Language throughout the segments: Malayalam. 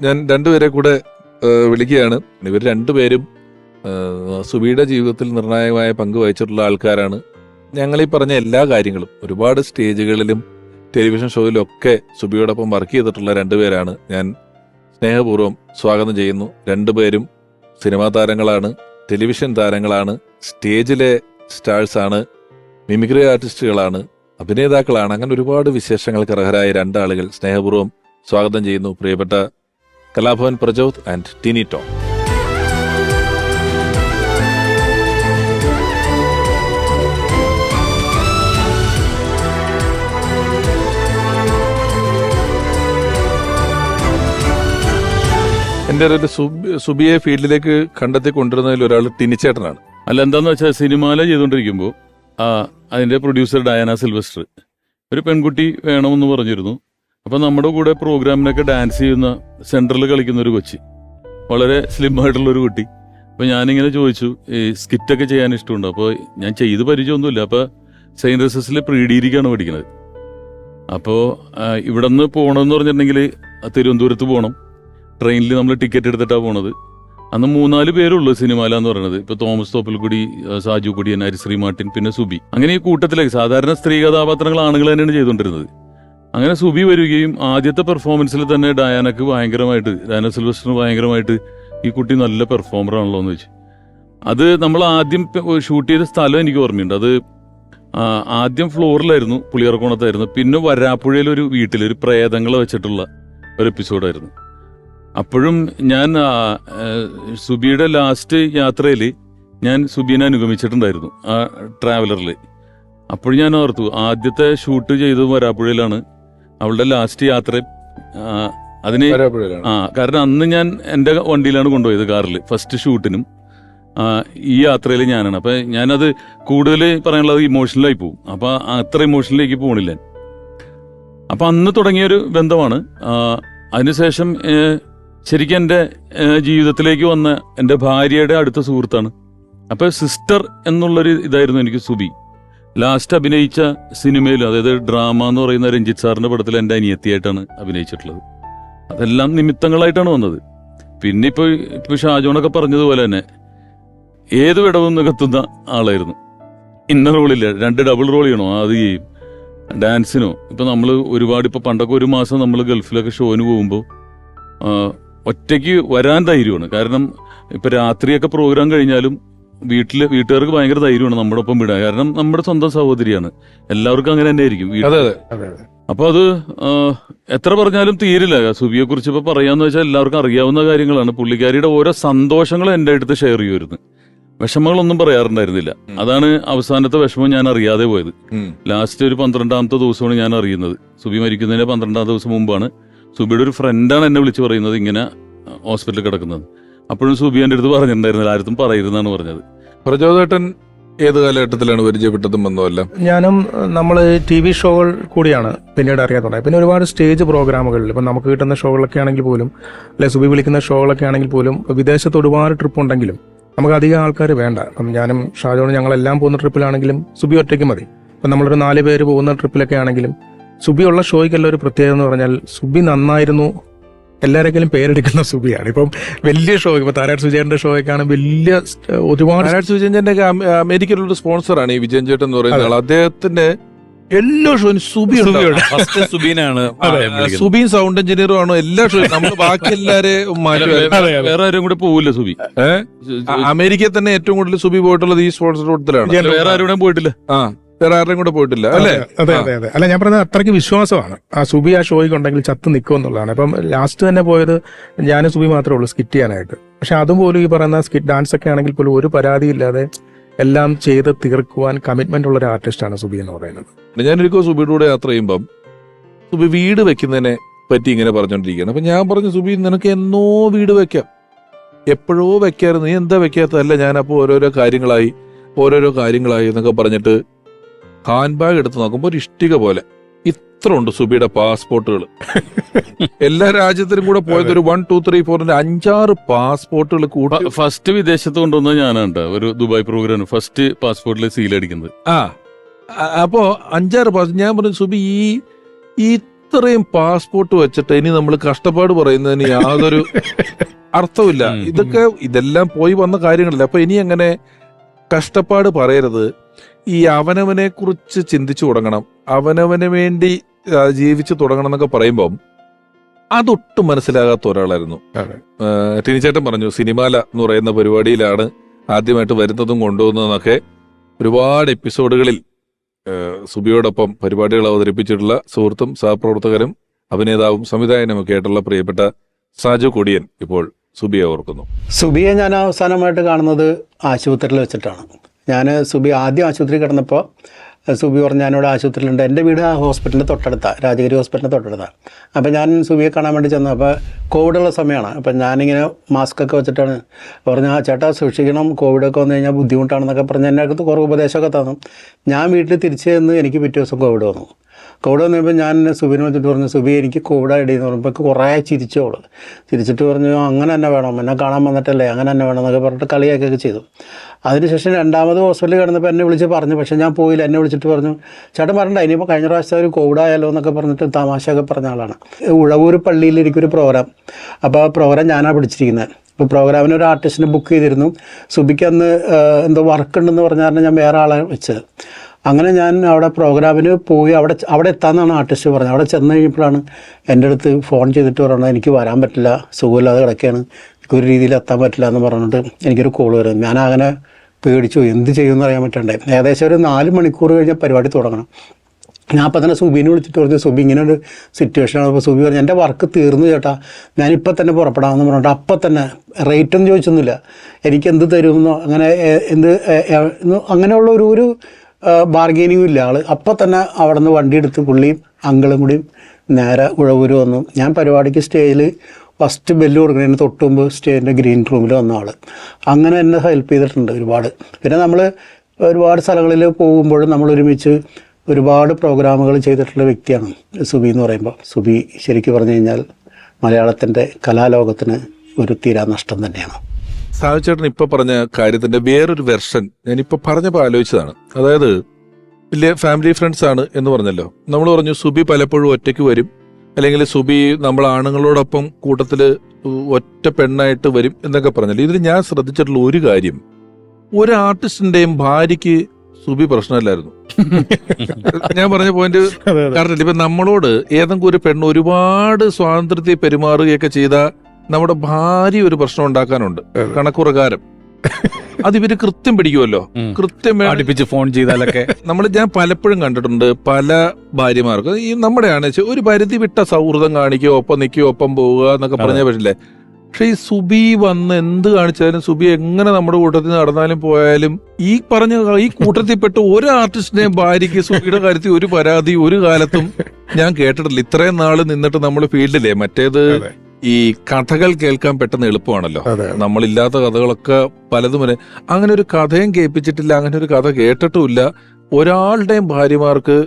ഞാൻ രണ്ടുപേരെ കൂടെ വിളിക്കുകയാണ്. ഇവർ രണ്ടുപേരും സുബിയുടെ ജീവിതത്തിൽ നിർണായകമായ പങ്ക് വഹിച്ചിട്ടുള്ള ആൾക്കാരാണ്. ഞങ്ങൾ ഈ പറഞ്ഞ എല്ലാ കാര്യങ്ങളും ഒരുപാട് സ്റ്റേജുകളിലും ടെലിവിഷൻ ഷോയിലും ഒക്കെ സുബിയോടൊപ്പം വർക്ക് ചെയ്തിട്ടുള്ള രണ്ടുപേരാണ് ഞാൻ സ്നേഹപൂർവം സ്വാഗതം ചെയ്യുന്നു. രണ്ടുപേരും സിനിമാ താരങ്ങളാണ് ടെലിവിഷൻ താരങ്ങളാണ് സ്റ്റേജിലെ സ്റ്റാഴ്സ് ആണ് മിമിക്രി ആർട്ടിസ്റ്റുകളാണ് അഭിനേതാക്കളാണ്. അങ്ങനെ ഒരുപാട് വിശേഷങ്ങൾക്ക് അർഹരായ രണ്ടാളുകൾ സ്നേഹപൂർവം സ്വാഗതം ചെയ്യുന്നു. പ്രിയപ്പെട്ട കലാഭവൻ പ്രജോത് ആൻഡ് ടിനി ടോം. എന്റെ ഒരു സുബിയെ ഫീൽഡിലേക്ക് കണ്ടെത്തി കൊണ്ടുവരുന്നതിൽ ഒരാൾ ടിനിച്ചേട്ടനാണ് അല്ല എന്താന്ന് വെച്ചാൽ സിനിമയിലെ ചെയ്തുകൊണ്ടിരിക്കുമ്പോൾ ആ അതിന്റെ പ്രൊഡ്യൂസർ ഡയാന സിൽവസ്റ്റർ. ഒരു പെൺകുട്ടി വേണമെന്ന് പറഞ്ഞിരുന്നു. അപ്പൊ നമ്മുടെ കൂടെ പ്രോഗ്രാമിനൊക്കെ ഡാൻസ് ചെയ്യുന്ന സെന്ററിൽ കളിക്കുന്ന ഒരു കൊച്ചി. വളരെ സ്ലിം ആയിട്ടുള്ള ഒരു കുട്ടി. അപ്പൊ ഞാനിങ്ങനെ ചോദിച്ചു ഈ സ്കിറ്റൊക്കെ ചെയ്യാൻ ഇഷ്ടമുണ്ട്? അപ്പോൾ ഞാൻ ചെയ്ത് പരിചയമൊന്നുമില്ല. അപ്പൊ സെയിന്റ് റെസസിൽ പ്രീ ഡിഗ്രിക്കാണ് പഠിക്കുന്നത്. അപ്പോൾ ഇവിടെ നിന്ന് പോകണമെന്ന് പറഞ്ഞിട്ടുണ്ടെങ്കിൽ തിരുവനന്തപുരത്ത് പോകണം ട്രെയിനിൽ നമ്മൾ ടിക്കറ്റ് എടുത്തിട്ടാണ് പോണത്. അന്ന് മൂന്നാൽ പേരുള്ളൂ സിനിമാല എന്ന് പറയുന്നത് ഇപ്പൊ തോമസ് തോപ്പൽക്കുടി സാജു കുടിയൻ ഹരിശ്രീ മാർട്ടിൻ പിന്നെ സുബി. അങ്ങനെ ഈ കൂട്ടത്തിലേക്ക് സാധാരണ സ്ത്രീ കഥാപാത്രങ്ങൾ ആണുങ്ങൾ തന്നെയാണ് ചെയ്തുകൊണ്ടിരുന്നത്. അങ്ങനെ സുബി വരികയും ആദ്യത്തെ പെർഫോമൻസിൽ തന്നെ ഡയാനക്ക് ഭയങ്കരമായിട്ട് ഡയാന സിൽവസ്റ്ററിന് ഭയങ്കരമായിട്ട് ഈ കുട്ടി നല്ല പെർഫോമർ ആണല്ലോ എന്ന് വെച്ചു. അത് നമ്മൾ ആദ്യം ഷൂട്ട് ചെയ്ത സ്ഥലം എനിക്ക് ഓർമ്മയുണ്ട്. അത് ആദ്യം ഫ്ലോറിലായിരുന്നു പുളിയറക്കോണത്തായിരുന്നു. പിന്നെ വരാപ്പുഴയിലൊരു വീട്ടിൽ ഒരു പ്രേതങ്ങൾ വെച്ചിട്ടുള്ള ഒരു എപ്പിസോഡായിരുന്നു അപ്പോഴും ഞാൻ സുബിയുടെ ലാസ്റ്റ് യാത്രയിൽ ഞാൻ സുബീനെ അനുഗമിച്ചിട്ടുണ്ടായിരുന്നു ആ ട്രാവലറിൽ അപ്പോൾ ഞാൻ ഓർത്തു ആദ്യത്തെ ഷൂട്ട് ചെയ്തത് വരാപ്പുഴയിലാണ്. അവളുടെ ലാസ്റ്റ് യാത്ര അതിന് ആ കാരണം അന്ന് ഞാൻ എന്റെ വണ്ടിയിലാണ് കൊണ്ടുപോയത് കാറിൽ ഫസ്റ്റ് ഷൂട്ടിനും ഈ യാത്രയിൽ ഞാനാണ്. അപ്പം ഞാനത് കൂടുതൽ പറയാനുള്ളത് ഇമോഷണലായി പോകും അപ്പം അത്ര ഇമോഷണലിലേക്ക് പോകണില്ല അപ്പം അന്ന് തുടങ്ങിയൊരു ബന്ധമാണ്. അതിനുശേഷം ശരിക്കും എന്റെ ജീവിതത്തിലേക്ക് വന്ന എന്റെ ഭാര്യയുടെ അടുത്ത സുഹൃത്താണ്. അപ്പം സിസ്റ്റർ എന്നുള്ളൊരു ഇതായിരുന്നു എനിക്ക് സുബി. ലാസ്റ്റ് അഭിനയിച്ച സിനിമയിൽ അതായത് ഡ്രാമ എന്ന് പറയുന്ന രഞ്ജിത്ത് സാറിന്റെ പടത്തിൽ എന്റെ അനിയത്തിയായിട്ടാണ് അഭിനയിച്ചിട്ടുള്ളത്. അതെല്ലാം നിമിത്തങ്ങളായിട്ടാണ് വന്നത്. പിന്നെ ഇപ്പൊ ഇപ്പൊ ഷാജോണൊക്കെ പറഞ്ഞതുപോലെ തന്നെ ഏത് വിടവും നികത്തുന്ന ആളായിരുന്നു. ഇന്ന റോളില്ല രണ്ട് ഡബിൾ റോൾ ചെയ്യണോ അത് ചെയ്യും. ഡാൻസിനോ ഇപ്പൊ നമ്മൾ ഒരുപാട് ഇപ്പൊ പണ്ടൊക്കെ ഒരു മാസം നമ്മൾ ഗൾഫിലൊക്കെ ഷോന് പോകുമ്പോൾ ഒറ്റയ്ക്ക് വരാൻ ധൈര്യമാണ്. കാരണം ഇപ്പൊ രാത്രിയൊക്കെ പ്രോഗ്രാം കഴിഞ്ഞാലും വീട്ടിൽ വീട്ടുകാർക്ക് ഭയങ്കര ധൈര്യമാണ് നമ്മുടെ ഒപ്പം വിടാൻ. കാരണം നമ്മുടെ സ്വന്തം സഹോദരിയാണ്. എല്ലാവർക്കും അങ്ങനെ തന്നെ ആയിരിക്കും അതെ അതെ. അപ്പൊ അത് ആ, എത്ര പറഞ്ഞാലും തീരില്ല. സുബിയെ കുറിച്ച് ഇപ്പൊ പറയാന്ന് വെച്ചാൽ എല്ലാവർക്കും അറിയാവുന്ന കാര്യങ്ങളാണ്. പുള്ളിക്കാരിയുടെ ഓരോ സന്തോഷങ്ങളും എന്റെ അടുത്ത് ഷെയർ ചെയ്യുമായിരുന്നു വിഷമങ്ങളൊന്നും പറയാറുണ്ടായിരുന്നില്ല. അതാണ് അവസാനത്തെ വിഷമം ഞാൻ അറിയാതെ പോയത്. ഉം. ലാസ്റ്റ് ഒരു പന്ത്രണ്ടാമത്തെ ദിവസമാണ് ഞാൻ അറിയുന്നത്. സുബി മരിക്കുന്നതിന്റെ പന്ത്രണ്ടാം ദിവസം മുമ്പാണ്. സുബിയുടെ ഒരു ഫ്രണ്ടാണ് എന്നെ വിളിച്ച് പറയുന്നത് ഇങ്ങനെ ഹോസ്പിറ്റലിൽ കിടക്കുന്നത്. അപ്പോഴും സുബി എന്റെ അടുത്ത് പറഞ്ഞിട്ടുണ്ടായിരുന്നില്ല ആരും പറയരുതെന്നാണ് പറഞ്ഞത്. പ്രചോദേട്ടൻ ഏത് കാലഘട്ടത്തിലാണ് പരിചയപ്പെട്ടതും വന്നതല്ല ഞാനും നമ്മൾ ടി വി ഷോകൾ കൂടിയാണ് പിന്നീട് അറിയാൻ തുടങ്ങിയത് പിന്നെ ഒരുപാട് സ്റ്റേജ് പ്രോഗ്രാമുകളിൽ ഇപ്പം നമുക്ക് കിട്ടുന്ന ഷോകളൊക്കെ ആണെങ്കിൽ പോലും അല്ലെ സുബി വിളിക്കുന്ന ഷോകളൊക്കെ ആണെങ്കിൽ പോലും വിദേശത്ത് ഒരുപാട് ട്രിപ്പ് ഉണ്ടെങ്കിലും നമുക്ക് അധികം ആൾക്കാർ വേണ്ട. അപ്പം ഞാനും ഷാജോണും ഞങ്ങളെല്ലാം പോകുന്ന ട്രിപ്പിലാണെങ്കിലും സുബി ഒറ്റയ്ക്ക് മതി. ഇപ്പം നമ്മളൊരു നാല് പേര് പോകുന്ന ട്രിപ്പിലൊക്കെ ആണെങ്കിലും സുബിയുള്ള ഷോയ്ക്കല്ല ഒരു പ്രത്യേകത എന്ന് പറഞ്ഞാൽ സുബി നന്നായിരുന്നു എല്ലാവരെങ്കിലും പേരെടുക്കുന്ന സുബിയാണ്. ഇപ്പം വലിയ ഷോ ഇപ്പൊ താരാട്ട് സുജയന്റെ ഷോ ഷോയൊക്കെയാണ് വലിയ സ്റ്റ്- ഒരുപാട് താരാട് സുജയന്റെ അമേരിക്കയിലുള്ള സ്പോൺസറാണ് ഈ വിജയൻ ചേട്ടൻ എന്ന് പറയുന്ന ആൾ അദ്ദേഹത്തിന്റെ എല്ലാ ഷോയും സുബി ഫസ്റ്റ് സുബീനാണ് സുബീൻ സൗണ്ട് എഞ്ചിനീയറും ആണ്. എല്ലാ ഷോയും നമ്മൾ ബാക്കി എല്ലാരെയും. വേറെ ആരും കൂടെ പോവില്ല സുബി? അമേരിക്കയിൽ തന്നെ ഏറ്റവും കൂടുതൽ സുബി പോയിട്ടുള്ളത് ഈ സ്പോൺസർ കൂട്ടത്തിലാണ്. വേറെ ആരും കൂടെ പോയിട്ടില്ല. ആ. വേറെ ആരുടെയും കൂടെ പോയിട്ടില്ല അല്ലേ? അതെ അതെ അതെ. അല്ല ഞാൻ പറഞ്ഞത് അത്രയ്ക്ക് വിശ്വാസമാണ്. ആ സുബി ആ ഷോയ്ക്ക് ഉണ്ടെങ്കിൽ ചത്ത് നിൽക്കും എന്നുള്ളതാണ് അപ്പം ലാസ്റ്റ് തന്നെ പോയത് ഞാനും സുബി മാത്രമേ ഉള്ളൂ സ്കിറ്റ് ചെയ്യാനായിട്ട്. പക്ഷെ അതും പോലും ഈ പറയുന്ന സ്കിറ്റ് ഡാൻസ് ഒക്കെ ആണെങ്കിൽ പോലും ഒരു പരാതിയില്ലാതെ എല്ലാം ചെയ്ത് തീർക്കുവാൻ കമ്മിറ്റ്മെന്റ് ഉള്ള ഒരു ആർട്ടിസ്റ്റാണ് സുബി എന്ന് പറയുന്നത്. ഞാനൊരിക്കൽ സുബിയുടെ കൂടെ യാത്ര ചെയ്യുമ്പം സുബി വീട് വെക്കുന്നതിനെ പറ്റി ഇങ്ങനെ പറഞ്ഞോണ്ടിരിക്കുകയാണ്. അപ്പൊ ഞാൻ പറഞ്ഞു സുബി നിനക്ക് എന്നോ വീട് വെക്കാം. എപ്പോഴോ വെക്കാറ് നീ എന്താ വെക്കാത്തതല്ല ഞാനപ്പോ ഓരോരോ കാര്യങ്ങളായി ഓരോരോ കാര്യങ്ങളായി എന്നൊക്കെ പറഞ്ഞിട്ട് ഹാൻഡ് ബാഗ് എടുത്ത് നോക്കുമ്പോൾ ഒരു ഇഷ്ടിക പോലെ. ഇത്ര ഉണ്ട് സുബിയുടെ പാസ്പോർട്ടുകൾ എല്ലാ രാജ്യത്തിനും കൂടെ പോയത് ഒരു വൺ ടു ത്രീ ഫോറിന്റെ അഞ്ചാറ് പാസ്പോർട്ടുകൾ കൂടെ ഫസ്റ്റ് വിദേശത്ത് കൊണ്ടുവന്നത് ഞാനാണ്. ഒരു ദുബായ് പ്രോഗ്രാം ഫസ്റ്റ് പാസ്പോർട്ടിൽ സീൽ അടിക്കുന്നത്. ആ. അപ്പോ അഞ്ചാറ് പാസ് ഞാൻ പറഞ്ഞു സുബി ഈ ഈ ഇത്രയും പാസ്പോർട്ട് വെച്ചിട്ട് ഇനി നമ്മൾ കഷ്ടപ്പാട് പറയുന്നതിന് യാതൊരു അർത്ഥമില്ല ഇതൊക്കെ ഇതെല്ലാം പോയി വന്ന കാര്യങ്ങളല്ല. അപ്പൊ ഇനി അങ്ങനെ കഷ്ടപ്പാട് പറയരുത്. ഈ അവനവനെ കുറിച്ച് ചിന്തിച്ചു തുടങ്ങണം. അവനവന് വേണ്ടി ജീവിച്ചു തുടങ്ങണം എന്നൊക്കെ പറയുമ്പം അതൊട്ടും മനസ്സിലാകാത്ത ഒരാളായിരുന്നു. ടിനിച്ചേട്ടൻ പറഞ്ഞു സിനിമാല എന്ന് പറയുന്ന പരിപാടിയിലാണ് ആദ്യമായിട്ട് വരുന്നതും കൊണ്ടുപോകുന്നതെന്നൊക്കെ ഒരുപാട് എപ്പിസോഡുകളിൽ സുബിയോടൊപ്പം പരിപാടികൾ അവതരിപ്പിച്ചിട്ടുള്ള സുഹൃത്തും സഹപ്രവർത്തകരും അഭിനേതാവും സംവിധായകനുമൊക്കെ ആയിട്ടുള്ള പ്രിയപ്പെട്ട സാജു കൊടിയൻ ഇപ്പോൾ സുബിയെ ഓർക്കുന്നു. സുബിയെ ഞാൻ അവസാനമായിട്ട് കാണുന്നത് ആശുപത്രിയിൽ വെച്ചിട്ടാണ്. ഞാൻ സുബി ആദ്യം ആശുപത്രി കിടന്നപ്പോൾ സുബി പറഞ്ഞു ഞാനിവിടെ ആശുപത്രിയിലുണ്ട്. എന്റെ വീട് ആ ഹോസ്പിറ്റലിന്റെ തൊട്ടടുത്താണ് രാജഗിരി ഹോസ്പിറ്റലിന്റെ തൊട്ടടുത്താണ് അപ്പോൾ ഞാൻ സുബിയെ കാണാൻ വേണ്ടി ചെന്നു. അപ്പോൾ കോവിഡുള്ള സമയമാണ്. അപ്പം ഞാനിങ്ങനെ മാസ്ക് ഒക്കെ വെച്ചിട്ടാണ് പറഞ്ഞു ആ ചേട്ടാ സൂക്ഷിക്കണം കോവിഡൊക്കെ വന്നു കഴിഞ്ഞാൽ ബുദ്ധിമുട്ടാണെന്നൊക്കെ പറഞ്ഞ് എന്റെ അടുത്ത് കുറേ ഉപദേശമൊക്കെ തന്നു. ഞാൻ വീട്ടിൽ തിരിച്ചു ചെന്ന് എനിക്ക് പിറ്റേ ദിവസം കോവിഡ് വന്നു. കോവിഡ് വന്നപ്പോൾ ഞാൻ സുബിനെ വന്നിട്ട് പറഞ്ഞു സുബി എനിക്ക് കോവിഡ് ഡി എന്ന് പറഞ്ഞപ്പോൾ കുറേ ചിരിച്ചോൾ ചിരിച്ചിട്ട് പറഞ്ഞു അങ്ങനെ തന്നെ വേണം എന്നെ കാണാൻ വന്നിട്ടല്ലേ അങ്ങനെ തന്നെ വേണം എന്നൊക്കെ പറഞ്ഞിട്ട് കളിയാക്കുകയൊക്കെ ചെയ്തു. അതിനുശേഷം രണ്ടാമത് ഹോസ്പിറ്റലിൽ കിടന്നപ്പോൾ എന്നെ വിളിച്ച് പറഞ്ഞു പക്ഷേ ഞാൻ പോയില്ല. എന്നെ വിളിച്ചിട്ട് പറഞ്ഞു ചേട്ടൻ പറഞ്ഞില്ല ഇനിയിപ്പോൾ കഴിഞ്ഞ പ്രാവശ്യം ഒരു കോവിഡ് ആയാലോ എന്നൊക്കെ പറഞ്ഞിട്ട് തമാശയൊക്കെ പറഞ്ഞ ആളാണ്. ഉഴവൂർ പള്ളിയിൽ എനിക്കൊരു പ്രോഗ്രാം അപ്പോൾ ആ പ്രോഗ്രാം ഞാനാണ് പിടിച്ചിരിക്കുന്നത് ഇപ്പോൾ പ്രോഗ്രാമിന് ഒരു ആർട്ടിസ്റ്റിനെ ബുക്ക് ചെയ്തിരുന്നു. സുബിക്ക് അന്ന് എന്തോ വർക്ക് ഉണ്ടെന്ന് പറഞ്ഞാൽ ഞാൻ വേറെ ആളെ വെച്ചത്. അങ്ങനെ ഞാൻ അവിടെ പ്രോഗ്രാമിന് പോയി അവിടെ അവിടെ എത്താമെന്നാണ് ആർട്ടിസ്റ്റ് പറഞ്ഞത്. അവിടെ ചെന്ന് കഴിഞ്ഞപ്പോഴാണ് എന്റെ അടുത്ത് ഫോൺ ചെയ്തിട്ട് പറയണത് എനിക്ക് വരാൻ പറ്റില്ല സുഖമില്ലാതെ കിടക്കുകയാണ് എനിക്കൊരു രീതിയിൽ എത്താൻ പറ്റില്ല എന്ന് പറഞ്ഞിട്ട് എനിക്കൊരു കോൾ വരും. ഞാൻ അങ്ങനെ പേടിച്ചു എന്ത് ചെയ്യുമെന്ന് അറിയാൻ പറ്റണ്ടേ? ഏകദേശം ഒരു നാല് മണിക്കൂർ കഴിഞ്ഞ പരിപാടി തുടങ്ങണം. ഞാൻ അപ്പം തന്നെ സുബിനെ വിളിച്ചിട്ട് പറഞ്ഞു സുബി ഇങ്ങനെ ഒരു സിറ്റുവേഷൻ ആണ്. അപ്പോൾ സുബി പറഞ്ഞു എന്റെ വർക്ക് തീർന്നു ചേട്ടാ ഞാനിപ്പോൾ തന്നെ പുറപ്പെടാമെന്ന് പറഞ്ഞിട്ട് അപ്പം തന്നെ റേറ്റൊന്നും ചോദിച്ചൊന്നുമില്ല. എനിക്ക് എന്ത് തരുമെന്നോ അങ്ങനെ എന്ത് അങ്ങനെയുള്ള ഒരു ഒരു ബാർഗെയിനിങ്ങും ഇല്ല. ആൾ അപ്പം തന്നെ അവിടെ നിന്ന് വണ്ടി എടുത്ത് പുള്ളിയും അങ്കിളും കൂടിയും നേരെ ഉഴവൂര് വന്നു. ഞാൻ പരിപാടിക്ക് സ്റ്റേജിൽ ഫസ്റ്റ് ബെല്ല് കൊടുക്കുന്നതിന് തൊട്ട് മുമ്പ് സ്റ്റേജിന്റെ ഗ്രീൻ റൂമിൽ വന്ന ആൾ അങ്ങനെ എന്നെ ഹെൽപ്പ് ചെയ്തിട്ടുണ്ട് ഒരുപാട്. പിന്നെ നമ്മൾ ഒരുപാട് സ്ഥലങ്ങളിൽ പോകുമ്പോഴും നമ്മൾ ഒരുമിച്ച് ഒരുപാട് പ്രോഗ്രാമുകൾ ചെയ്തിട്ടുള്ള വ്യക്തിയാണ് സുബി എന്ന് പറയുമ്പോൾ സുബി ശരിക്കും പറഞ്ഞു കഴിഞ്ഞാൽ മലയാളത്തിന്റെ കലാലോകത്തിന് ഒരു തീരാ നഷ്ടം തന്നെയാണ്. സാഹചേട്ടൻ ഇപ്പൊ പറഞ്ഞ കാര്യത്തിന്റെ വേറൊരു വെർഷൻ ഞാനിപ്പോ പറഞ്ഞപ്പോ ആലോചിച്ചതാണ്. അതായത് വലിയ ഫാമിലി ഫ്രണ്ട്സ് ആണ് എന്ന് പറഞ്ഞല്ലോ. നമ്മൾ പറഞ്ഞു സുബി പലപ്പോഴും ഒറ്റയ്ക്ക് വരും. അല്ലെങ്കിൽ സുബി നമ്മൾ ആണുങ്ങളോടൊപ്പം കൂട്ടത്തിൽ ഒറ്റ പെണ്ണായിട്ട് വരും എന്നൊക്കെ പറഞ്ഞല്ലോ. ഇതിൽ ഞാൻ ശ്രദ്ധിച്ചിട്ടുള്ള ഒരു കാര്യം ഒരു ആർട്ടിസ്റ്റിന്റെയും ഭാര്യയ്ക്ക് സുബി പ്രശ്നമല്ലായിരുന്നു. ഞാൻ പറഞ്ഞ പോയിന്റ് കാരണം ഇപ്പൊ നമ്മളോട് ഏതെങ്കിലും ഒരു പെണ്ണ് ഒരുപാട് സ്വാതന്ത്ര്യത്തെ പെരുമാറുകയൊക്കെ ചെയ്ത നമ്മുടെ ഭാര്യ ഒരു പ്രശ്നം ഉണ്ടാക്കാനുണ്ട്. കണക്കുറകാരം അത് ഇവർ കൃത്യം പിടിക്കുമല്ലോ. കൃത്യം അടുപ്പിച്ച് ഫോൺ ചെയ്താലൊക്കെ. നമ്മൾ ഞാൻ പലപ്പോഴും കണ്ടിട്ടുണ്ട് പല ഭാര്യമാർക്കും ഈ നമ്മുടെയാണ് ഒരു പരിധി വിട്ട സൗഹൃദം കാണിക്കുക ഒപ്പം നിൽക്കുക ഒപ്പം പോവുക എന്നൊക്കെ പറഞ്ഞാൽ പറ്റില്ലേ? പക്ഷെ ഈ സുബി വന്ന് എന്ത് കാണിച്ചാലും സുബി എങ്ങനെ നമ്മുടെ കൂട്ടത്തിൽ നടന്നാലും പോയാലും ഈ പറഞ്ഞ ഈ കൂട്ടത്തിൽപ്പെട്ട ഒരു ആർട്ടിസ്റ്റിനെയും ഭാര്യയ്ക്ക് സുബിയുടെ കാര്യത്തിൽ ഒരു പരാതി ഒരു കാലത്തും ഞാൻ കേട്ടിട്ടില്ല. ഇത്രയും നാൾ നിന്നിട്ട് നമ്മൾ ഫീൽഡിലെ മറ്റേത്. ഈ കഥകൾ കേൾക്കാൻ പെട്ടെന്ന് എളുപ്പമാണല്ലോ. നമ്മളില്ലാത്ത കഥകളൊക്കെ പലതും വരെ അങ്ങനെ ഒരു കഥയും കേൾപ്പിച്ചിട്ടില്ല അങ്ങനെ ഒരു കഥ കേട്ടിട്ടുമില്ല. ഒരാളുടെയും ഭാര്യമാർക്ക്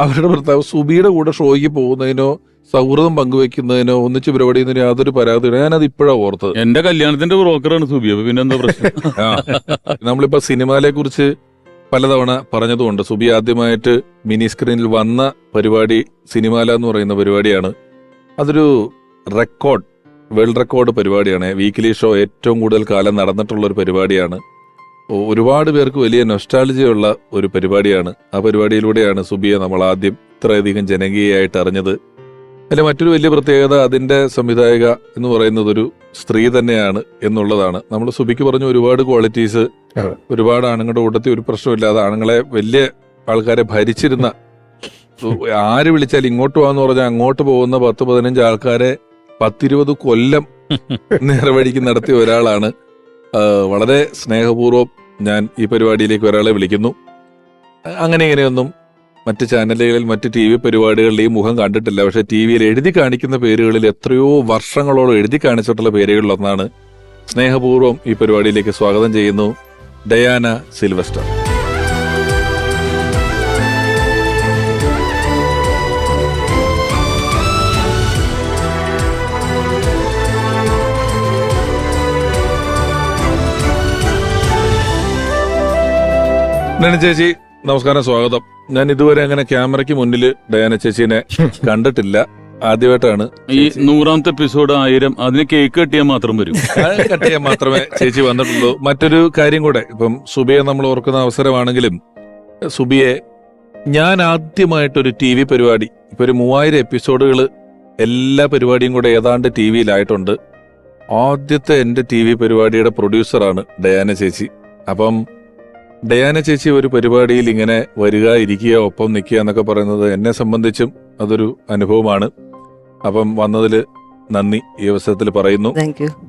അവരുടെ ഭർത്താവ് സുബിയുടെ കൂടെ ഷോയ്ക്ക് പോകുന്നതിനോ സൗഹൃദം പങ്കുവെക്കുന്നതിനോ ഒന്നിച്ച് പരിപാടി യാതൊരു പരാതി ഞാനത് ഇപ്പോഴാണ് ഓർത്തത്. എന്റെ കല്യാണത്തിന്റെ ബ്രോക്കറാണ് സുബി അപ്പൊ പിന്നെ എന്താ പ്രശ്നം. നമ്മളിപ്പോ സിനിമകളെ കുറിച്ച് പലതവണ പറഞ്ഞതുകൊണ്ട് സുബി ആദ്യമായിട്ട് മിനി സ്ക്രീനിൽ വന്ന പരിപാടി സിനിമാല എന്ന് പറയുന്ന പരിപാടിയാണ്. അതൊരു റെക്കോർഡ് വേൾഡ് റെക്കോർഡ് പരിപാടിയാണ്. വീക്കിലി ഷോ ഏറ്റവും കൂടുതൽ കാലം നടന്നിട്ടുള്ള ഒരു പരിപാടിയാണ്. ഒരുപാട് പേർക്ക് വലിയ നൊസ്റ്റാളജിയുള്ള ഒരു പരിപാടിയാണ്. ആ പരിപാടിയിലൂടെയാണ് സുബിയെ നമ്മൾ ആദ്യം ഇത്രയധികം ജനകീയമായിട്ട് അറിഞ്ഞത്. അതിലെ മറ്റൊരു വലിയ പ്രത്യേകത അതിന്റെ സംവിധായക എന്ന് പറയുന്നത് ഒരു സ്ത്രീ തന്നെയാണ് എന്നുള്ളതാണ്. നമ്മൾ സുബിക്ക് പറഞ്ഞ ഒരുപാട് ക്വാളിറ്റീസ് ഒരുപാട് ആണുങ്ങളുടെ കൂട്ടത്തിൽ ഒരു പ്രശ്നമില്ലാതെ ആണുങ്ങളെ വലിയ ആൾക്കാരെ ഭരിച്ചിരുന്ന ആര് വിളിച്ചാൽ ഇങ്ങോട്ട് പോകാന്ന് പറഞ്ഞാൽ അങ്ങോട്ട് പോകുന്ന പത്ത് പതിനഞ്ച് ആൾക്കാരെ പത്തിരുപത് കൊല്ലം നേർവഴിക്ക് നടത്തിയ ഒരാളാണ്. വളരെ സ്നേഹപൂർവം ഞാൻ ഈ പരിപാടിയിലേക്ക് ഒരാളെ വിളിക്കുന്നു. അങ്ങനെ ഇങ്ങനെയൊന്നും മറ്റ് ചാനലുകളിൽ മറ്റ് ടി വി പരിപാടികളിൽ ഈ മുഖം കണ്ടിട്ടില്ല. പക്ഷെ ടി വിയിൽ എഴുതി കാണിക്കുന്ന പേരുകളിൽ എത്രയോ വർഷങ്ങളോളം എഴുതി കാണിച്ചിട്ടുള്ള പേരുകളിലൊന്നാണ് സ്നേഹപൂർവം ഈ പരിപാടിയിലേക്ക് സ്വാഗതം ചെയ്യുന്നു ഡയാന സിൽവസ്റ്റർ. ഡയാന ചേച്ചി. നമസ്കാരം സ്വാഗതം. ഞാൻ ഇതുവരെ അങ്ങനെ ക്യാമറയ്ക്ക് മുന്നിൽ ഡയാന ചേച്ചീനെ കണ്ടിട്ടില്ല. ആദ്യമായിട്ടാണ് ഈ നൂറാമത്തെ എപ്പിസോഡ് ആയിരം അതിന് കേക്ക് കെട്ടിയാൽ മാത്രം വരും. കട്ട് ചെയ്യാൻ മാത്രമേ ചേച്ചി വന്നിട്ടുള്ളൂ. മറ്റൊരു കാര്യം കൂടെ ഇപ്പം സുബിയെ നമ്മൾ ഓർക്കുന്ന അവസരമാണെങ്കിലും സുബിയെ ഞാൻ ആദ്യമായിട്ടൊരു ടി വി പരിപാടി ഇപ്പൊ ഒരു മൂവായിരം എപ്പിസോഡുകൾ എല്ലാ പരിപാടിയും കൂടെ ഏതാണ്ട് ടി വിയിലായിട്ടുണ്ട്. ആദ്യത്തെ എന്റെ ടി വി പരിപാടിയുടെ പ്രൊഡ്യൂസറാണ് ഡയാന ചേച്ചി. അപ്പം ഡയാന ചേച്ചി ഒരു പരിപാടിയിൽ ഇങ്ങനെ വരിക ഇരിക്കുക ഒപ്പം നിൽക്കുക എന്നൊക്കെ പറയുന്നത് എന്നെ സംബന്ധിച്ചും അതൊരു അനുഭവമാണ്. അപ്പം വന്നതിൽ നന്ദി ഈ അവസരത്തിൽ പറയുന്നു.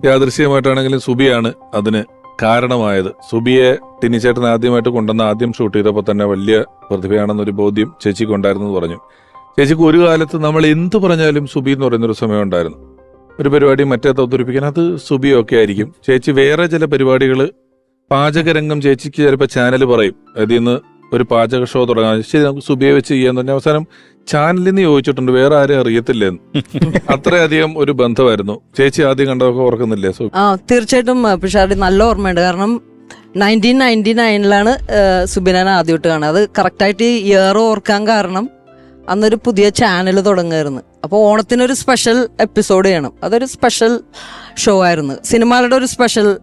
യാദൃശ്യമായിട്ടാണെങ്കിലും സുബിയാണ് അതിന് കാരണമായത്. സുബിയെ ടിനിച്ചേട്ടൻ ആദ്യമായിട്ട് കൊണ്ടുവന്ന ആദ്യം ഷൂട്ട് ചെയ്തപ്പോൾ തന്നെ വലിയ പ്രതിഭയാണെന്നൊരു ബോധ്യം ചേച്ചിക്ക് ഉണ്ടായിരുന്നു എന്ന് പറഞ്ഞു. ചേച്ചിക്ക് ഒരു കാലത്ത് നമ്മൾ എന്ത് പറഞ്ഞാലും സുബി എന്ന് പറയുന്നൊരു സമയം ഉണ്ടായിരുന്നു. ഒരു പരിപാടി മറ്റേ അവതരിപ്പിക്കാൻ അത് സുബിയൊക്കെ ആയിരിക്കും. ചേച്ചി വേറെ ചില പരിപാടികൾ പാചകരംഗം ചേച്ചിക്ക് ചിലപ്പോൾ ചാനൽ പറയും. അതിൽ നിന്ന് ഒരു പാചക ഷോ തുടങ്ങാൻ. ശരി നമുക്ക് സുബിയെ വെച്ച് ചെയ്യാന്ന് പറഞ്ഞ അവസാനം ചാനലിൽ നിന്ന് ചോദിച്ചിട്ടുണ്ട് വേറെ ആരും അറിയത്തില്ലെന്ന്. അത്രയധികം ഒരു ബന്ധമായിരുന്നു. ചേച്ചി ആദ്യം കണ്ടതൊക്കെ ഓർക്കുന്നില്ലേ? ആ തീർച്ചയായിട്ടും പിഷാടി നല്ല ഓർമ്മയുണ്ട്. കാരണം നയന്റീൻ നയന്റി നയനിലാണ് സുബിനാൻ ആദ്യമായിട്ട് കാണുന്നത്. അത് കറക്റ്റായിട്ട് ഇയർ ഓർക്കാൻ കാരണം അന്നൊരു പുതിയ ചാനൽ തുടങ്ങുമായിരുന്നു അപ്പോൾ ഓണത്തിനൊരു സ്പെഷ്യൽ എപ്പിസോഡ് ചെയ്യണം അതൊരു സ്പെഷ്യൽ ഷോ ആയിരുന്നു. സിനിമകളുടെ ഒരു സ്പെഷ്യൽ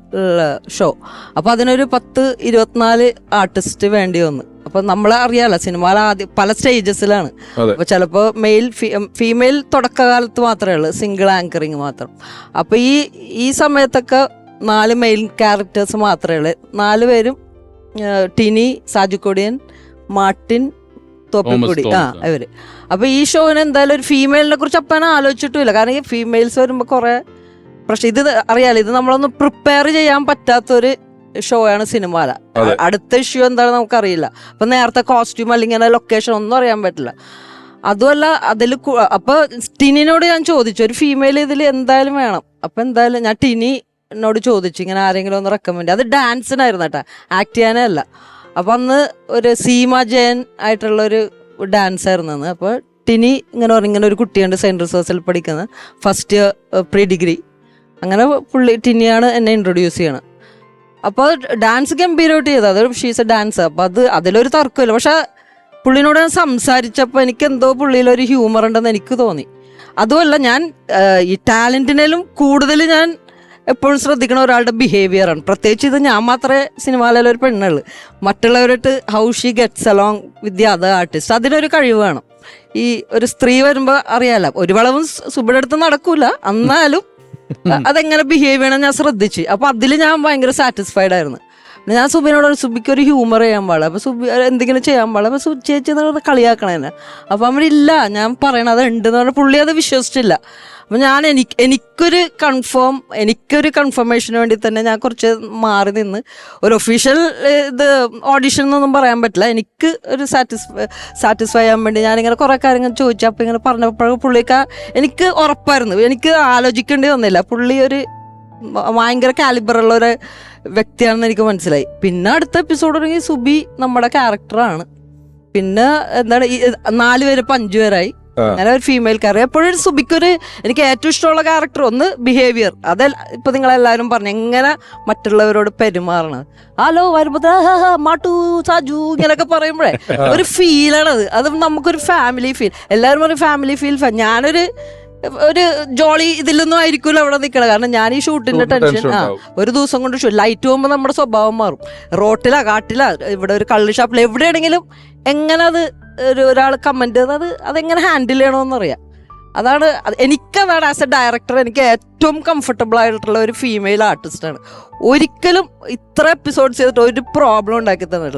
ഷോ അപ്പോൾ അതിനൊരു പത്ത് ഇരുപത്തിനാല് ആർട്ടിസ്റ്റ് വേണ്ടി വന്നു. അപ്പോൾ നമ്മളെ അറിയാലോ സിനിമ ആദ്യം പല സ്റ്റേജസിലാണ് അപ്പൊ അപ്പോൾ ചിലപ്പോൾ മെയിൽ ഫീമെയിൽ തുടക്കകാലത്ത് മാത്രമേ ഉള്ളൂ സിംഗിൾ ആങ്കറിങ് മാത്രം. അപ്പോൾ ഈ ഈ സമയത്തൊക്കെ നാല് മെയിൽ ക്യാരക്ടേഴ്സ് മാത്രമേ ഉള്ളൂ. നാല് പേരും ടിനി സാജുക്കൊടിയൻ മാർട്ടിൻ തോപ്പിക്കുടി ആ അവർ. അപ്പൊ ഈ ഷോന് എന്തായാലും ഒരു ഫീമെയിലിനെ കുറിച്ച് അപ്പന ആലോചിച്ചിട്ടുമില്ല. കാരണം ഈ ഫീമെയിൽസ് വരുമ്പോ കുറെ പ്രശ്നം. ഇത് അറിയാലോ ഇത് നമ്മളൊന്ന് പ്രിപ്പയർ ചെയ്യാൻ പറ്റാത്തൊരു ഷോ ആണ് സിനിമ. അടുത്ത ഇഷ്യൂ എന്താണെന്ന് നമുക്കറിയില്ല. അപ്പൊ നേരത്തെ കോസ്റ്റ്യൂം അല്ലെങ്കിൽ ലൊക്കേഷൻ ഒന്നും അറിയാൻ പറ്റില്ല. അതുമല്ല അതിൽ അപ്പൊ ടിനിനോട് ഞാൻ ചോദിച്ചു ഒരു ഫീമെയിൽ ഇതിൽ എന്തായാലും വേണം? അപ്പൊ എന്തായാലും ഞാൻ ടിനിനോട് ചോദിച്ചു ഇങ്ങനെ ആരെങ്കിലും ഒന്ന് റെക്കമെൻഡ് അത് ഡാൻസിനായിരുന്നു കേട്ടോ. ആക്ട് ചെയ്യാനല്ല അപ്പൊ അന്ന് ഒരു സീമ ജയൻ ആയിട്ടുള്ള ഒരു ഡാൻസ് ആയിരുന്നു അന്ന്. അപ്പോൾ ടിനി ഇങ്ങനെ പറഞ്ഞു ഇങ്ങനെ ഒരു കുട്ടിയുണ്ട് സെന്റ് റിസോഴ്സിൽ പഠിക്കുന്നത് ഫസ്റ്റ് ഇയർ പ്രീ ഡിഗ്രി അങ്ങനെ പുള്ളി ടിനിയാണ് എന്നെ ഇൻട്രൊഡ്യൂസ് ചെയ്യണം അപ്പോൾ ഡാൻസ് ഗംഭീരമായിട്ട് ചെയ്തത് അതൊരു ഷീസ് ഡാൻസ് അപ്പോൾ അത് അതിലൊരു തർക്കമില്ല. പക്ഷെ പുള്ളിനോട് ഞാൻ സംസാരിച്ചപ്പോൾ എനിക്ക് എന്തോ പുള്ളിയിലൊരു ഹ്യൂമർ ഉണ്ടെന്ന് എനിക്ക് തോന്നി. അതുമല്ല ഞാൻ ഈ ടാലന്റിനേലും കൂടുതൽ ഞാൻ എപ്പോഴും ശ്രദ്ധിക്കുന്ന ഒരാളുടെ ബിഹേവിയർ ആണ്. പ്രത്യേകിച്ച് ഇത് ഞാൻ മാത്രമേ സിനിമയിലെ ഒരു പെണ്ണുള്ളൂ മറ്റുള്ളവരായിട്ട് how she gets along with the other artist അതിനൊരു കഴിവ് വേണം. ഈ ഒരു സ്ത്രീ വരുമ്പോൾ അറിയാലോ ഒരു വളവും സുബിയുടെ അടുത്ത് നടക്കൂല. എന്നാലും അതെങ്ങനെ ബിഹേവ് ചെയ്യണം ഞാൻ ശ്രദ്ധിച്ചു. അപ്പൊ അതിൽ ഞാൻ ഭയങ്കര സാറ്റിസ്ഫൈഡ് ആയിരുന്നു. ഞാൻ സുബിനോട് സുബിക്ക് ഒരു ഹ്യൂമർ ചെയ്യാൻ പാടില്ല. അപ്പോൾ സുബി എന്തെങ്കിലും ചെയ്യാൻ പാടില്ല. അപ്പോൾ ചേച്ചി എന്ന് കളിയാക്കണ എന്നെ. അപ്പൊ അവരില്ല ഞാൻ പറയണത് അത് ഉണ്ടെന്ന് പറഞ്ഞാൽ പുള്ളി അത് വിശ്വസിച്ചില്ല. അപ്പോൾ ഞാൻ എനിക്ക് എനിക്കൊരു കൺഫേം എനിക്കൊരു കൺഫർമേഷന് വേണ്ടി തന്നെ ഞാൻ കുറച്ച് മാറി നിന്ന് ഒരു ഒഫീഷ്യൽ ഇത് ഓഡിഷൻ എന്നൊന്നും പറയാൻ പറ്റില്ല. എനിക്ക് ഒരു സാറ്റിസ്ഫൈ സാറ്റിസ്ഫൈ ചെയ്യാൻ വേണ്ടി ഞാനിങ്ങനെ കുറേ കാര്യങ്ങൾ ചോദിച്ചു അപ്പോൾ ഇങ്ങനെ പറഞ്ഞപ്പോൾ പുള്ളിക്കാ എനിക്ക് ഉറപ്പായിരുന്നു. എനിക്ക് ആലോചിക്കേണ്ടി വന്നില്ല. പുള്ളി ഒരു ഭയങ്കര കാലിബറുള്ള ഒരു വ്യക്തിയാണെന്ന് എനിക്ക് മനസ്സിലായി. പിന്നെ അടുത്ത എപ്പിസോഡ് തുടങ്ങി സുബി നമ്മുടെ ക്യാരക്ടറാണ് പിന്നെ എന്താണ് ഈ നാല് പേര് ഇപ്പൊ അഞ്ചു പേരായി. അങ്ങനെ ഒരു ഫീമെയിൽ ക്യാരക്ടർ എപ്പോഴും സുബിക്കൊരു എനിക്ക് ഏറ്റവും ഇഷ്ടമുള്ള ക്യാരക്ടർ ഒന്ന് ബിഹേവിയർ അത് ഇപ്പൊ നിങ്ങളെല്ലാവരും പറഞ്ഞു എങ്ങനെ മറ്റുള്ളവരോട് പെരുമാറണത് ഹലോ വരുമ്പോ മാട്ടു സാജു ഇങ്ങനൊക്കെ പറയുമ്പോഴേ ഒരു ഫീലാണത് അത് നമുക്കൊരു ഫാമിലി ഫീൽ എല്ലാവരും ഒരു ഫാമിലി ഫീൽ ഞാനൊരു ഒരു ജോളി ഇതിൽ നിന്നും ആയിരിക്കുമല്ലോ അവിടെ നിൽക്കണത് കാരണം ഞാൻ ഈ ഷൂട്ടിന്റെ ടെൻഷൻ ആ ഒരു ദിവസം കൊണ്ട് ഷൂ ലൈറ്റ് പോകുമ്പോൾ നമ്മുടെ സ്വഭാവം മാറും. റോട്ടിലാ കാട്ടിലാ ഇവിടെ ഒരു കള്ള് ഷാപ്പിൽ എവിടെയാണെങ്കിലും എങ്ങനെ അത് ഒരു ഒരാൾ കമന്റ് ചെയ്ത് അത് അതെങ്ങനെ ഹാൻഡിൽ ചെയ്യണമെന്നറിയാം. അതാണ് എനിക്ക് എനിക്കതാണ് ആസ് എ ഡയറക്ടർ എനിക്ക് ഏറ്റവും കംഫർട്ടബിൾ ആയിട്ടുള്ള ഒരു ഫീമെയിൽ ആർട്ടിസ്റ്റാണ് ഒരിക്കലും ഇത്ര എപ്പിസോഡ്സ് ചെയ്തിട്ട് ഒരു പ്രോബ്ലം ഉണ്ടാക്കി തന്നിട്ടില്ല.